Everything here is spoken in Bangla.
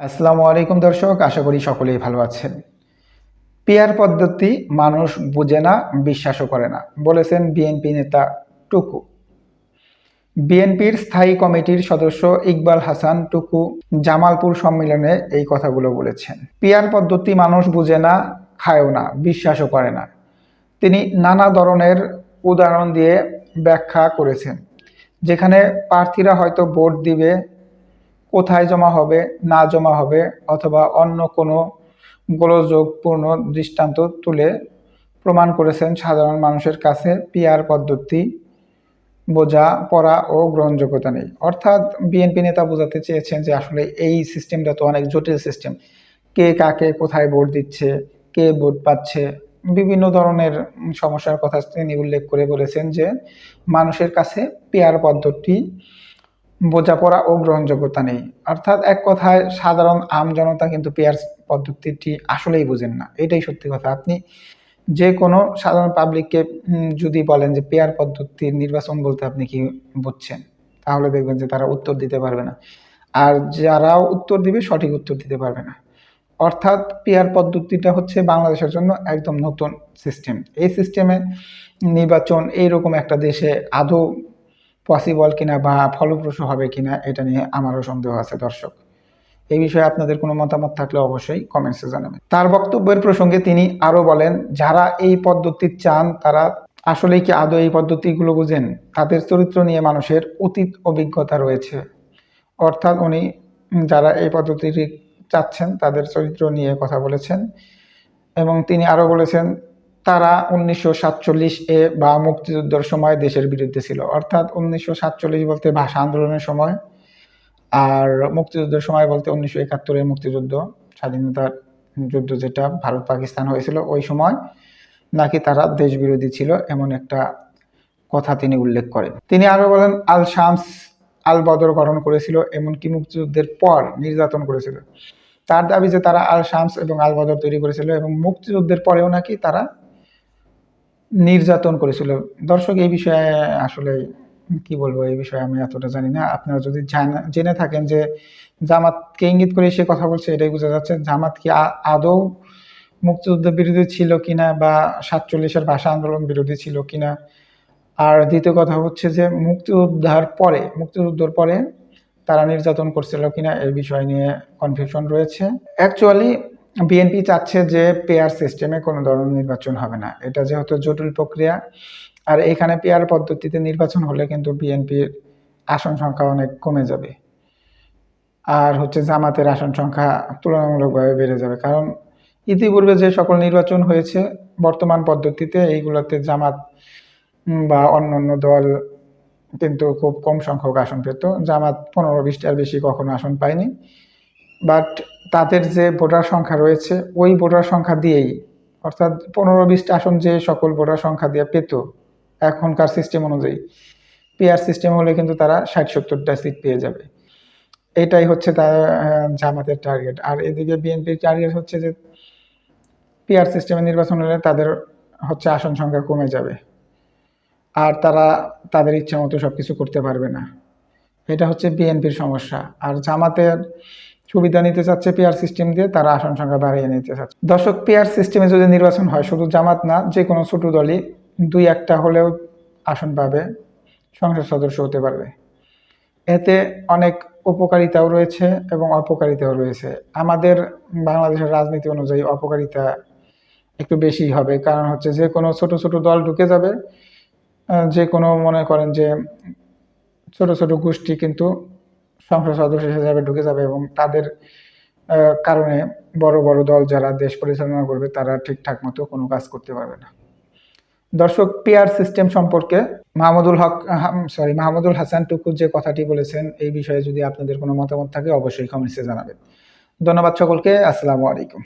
আসসালামু আলাইকুম দর্শক, আশা করি সকলেই ভালো আছেন। পিয়ার পদ্ধতি মানুষ বুঝে না, বিশ্বাসও করে না, বলেছেন বিএনপি নেতা টুকু। বিএনপির স্থায়ী কমিটির সদস্য ইকবাল হাসান টুকু জামালপুর সম্মেলনে এই কথাগুলো বলেছেন। পিয়ার পদ্ধতি মানুষ বুঝে না, খায়ও না, বিশ্বাসও করে না। তিনি নানা ধরনের উদাহরণ দিয়ে ব্যাখ্যা করেছেন, যেখানে প্রার্থীরা হয়তো ভোট দিবে কোথায় জমা হবে, না জমা হবে অথবা অন্য কোনো গোলযোগপূর্ণ দৃষ্টান্ত তুলে প্রমাণ করেছেন সাধারণ মানুষের কাছে পিয়ার পদ্ধতি বোঝা, পড়া ও গ্রহণযোগ্যতা নেই। অর্থাৎ বিএনপি নেতা বোঝাতে চেয়েছেন যে আসলে এই সিস্টেমটা তো অনেক জটিল সিস্টেম কে কাকে কোথায় ভোট দিচ্ছে, কে ভোট পাচ্ছে, বিভিন্ন ধরনের সমস্যার কথা তিনি উল্লেখ করে বলেছেন যে মানুষের কাছে পেয়ার পদ্ধতি বোঝাপড়া ও গ্রহণযোগ্যতা নেই। অর্থাৎ এক কথায়, সাধারণ আম জনতা কিন্তু পেয়ার পদ্ধতিটি আসলেই বুঝেন না। এটাই সত্যি কথা। আপনি যে কোনো সাধারণ পাবলিককে যদি বলেন যে পেয়ার পদ্ধতির নির্বাচন বলতে আপনি কি বুঝছেন? তাহলে দেখবেন যে তারা উত্তর দিতে পারবে না। আর যারাও উত্তর দিবে, সঠিক উত্তর দিতে পারবে না। অর্থাৎ পেয়ার পদ্ধতিটা হচ্ছে বাংলাদেশের জন্য একদম নতুন সিস্টেম এই সিস্টেমে নির্বাচন এইরকম একটা দেশে আদৌ পসিবল কিনা বা ফলপ্রসূ হবে কিনা এটা নিয়ে আমারও সন্দেহ আছে, দর্শক। এই বিষয়ে আপনাদের কোনো মতামত থাকলে অবশ্যই কমেন্টসে জানাবেন। তার বক্তব্যের প্রসঙ্গে তিনি আরও বলেন, যারা এই পদ্ধতি চান, তারা আসলেই কি আদৌ এই পদ্ধতিগুলো বুঝেন? তাদের চরিত্র নিয়ে মানুষের অতীত অভিজ্ঞতা রয়েছে। অর্থাৎ উনি, যারা এই পদ্ধতিটি চাচ্ছেন, তাদের চরিত্র নিয়ে কথা বলেছেন। এবং তিনি আরও বলেছেন তারা উনিশশো সাতচল্লিশ এ বা মুক্তিযুদ্ধের সময় দেশের বিরুদ্ধে ছিল। অর্থাৎ উনিশশো সাতচল্লিশ বলতে ভাষা আন্দোলনের সময় আর মুক্তিযুদ্ধের সময় বলতে উনিশশো একাত্তরের মুক্তিযুদ্ধ স্বাধীনতার যুদ্ধ যেটা ভারত পাকিস্তান হয়েছিল, ওই সময় নাকি তারা দেশ বিরোধী ছিল এমন একটা কথা তিনি উল্লেখ করেন। তিনি আরও বলেন আল শামস আল বদর গঠন করেছিল এমনকি মুক্তিযুদ্ধের পর নির্যাতন করেছিল। তার দাবি যে তারা আল শামস এবং আল বদর তৈরি করেছিল এবং মুক্তিযুদ্ধের পরেও নাকি তারা নির্যাতন করেছিল। দর্শক, এই বিষয়ে আসলে কি বলব? এই বিষয়ে আমি এতটা জানি না। আপনারা যদি জেনে থাকেন যে জামাতকে ইঙ্গিত করে সে কথা বলছে, এটাই বোঝা যাচ্ছে জামাত কি আদৌ মুক্তিযুদ্ধ বিরোধী ছিল কিনা বা সাতচল্লিশের ভাষা আন্দোলন বিরোধী ছিল কিনা। আর দ্বিতীয় কথা হচ্ছে যে মুক্তিযোদ্ধার পরে, মুক্তিযুদ্ধের পরে তারা নির্যাতন করছিল কিনা এই বিষয় নিয়ে কনফিউশন রয়েছে। অ্যাকচুয়ালি বিএনপি চাচ্ছে যে পেয়ার সিস্টেমে কোনো ধরনের নির্বাচন হবে না। এটা যেহেতু জটিল প্রক্রিয়া, আর এখানে পেয়ার পদ্ধতিতে নির্বাচন হলে কিন্তু বিএনপির আসন সংখ্যা অনেক কমে যাবে। আর হচ্ছে জামাতের আসন সংখ্যা তুলনামূলকভাবে বেড়ে যাবে। কারণ ইতিপূর্বে যে সকল নির্বাচন হয়েছে, বর্তমান পদ্ধতিতে এইগুলোতে জামাত বা অন্য অন্য দল কিন্তু খুব কম সংখ্যক আসন পেত। জামাত পনেরো বিশটার বেশি কখনো আসন পায়নি। বাট তাদের যে ভোটার সংখ্যা রয়েছে, ওই ভোটার সংখ্যা দিয়েই, অর্থাৎ পনেরো বিশটা আসন যে সকল ভোটার সংখ্যা দিয়ে পেত, এখনকার সিস্টেম অনুযায়ী। পিআর সিস্টেম হলে কিন্তু তারা ষাট সত্তরটা সিট পেয়ে যাবে। এটাই হচ্ছে তার জামাতের টার্গেট আর এদিকে বিএনপির টার্গেট হচ্ছে যে পিআর সিস্টেমে নির্বাচন হলে তাদের হচ্ছে আসন সংখ্যা কমে যাবে। আর তারা তাদের ইচ্ছে মতো সব কিছু করতে পারবে না। এটা হচ্ছে বিএনপির সমস্যা। আর জামাতের সুবিধা নিতে চাচ্ছে পেয়ার সিস্টেম দিয়ে, তারা আসন সংখ্যা বাড়িয়ে নিতে চাচ্ছে। দর্শক পেয়ার সিস্টেমে যদি নির্বাচন হয়, শুধু জামাত না, যে কোনো ছোট দলই দুই একটা হলেও আসন পাবে, সংসদ সদস্য হতে পারবে। এতে অনেক উপকারিতাও রয়েছে এবং অপকারিতাও রয়েছে। আমাদের বাংলাদেশের রাজনীতি অনুযায়ী অপকারিতা একটু বেশি হবে, কারণ হচ্ছে যে কোনো ছোট ছোট দল ঢুকে যাবে যে কোনো মনে করেন যে ছোট ছোট গোষ্ঠী কিন্তু সংসদ সদস্য হিসেবে ঢুকে যাবে এবং তাদের কারণে বড় বড় দল যারা দেশ পরিচালনা করবে তারা ঠিকঠাক মতো কোনো কাজ করতে পারবে না। দর্শক পিয়ার সিস্টেম সম্পর্কে মাহমুদুল হক সরি মাহমুদুল হাসান টুকু যে কথাটি বলেছেন এই বিষয়ে যদি আপনাদের কোনো মতামত থাকে অবশ্যই কমেন্টসে জানাবেন। ধন্যবাদ সকলকে, আসসালামু আলাইকুম।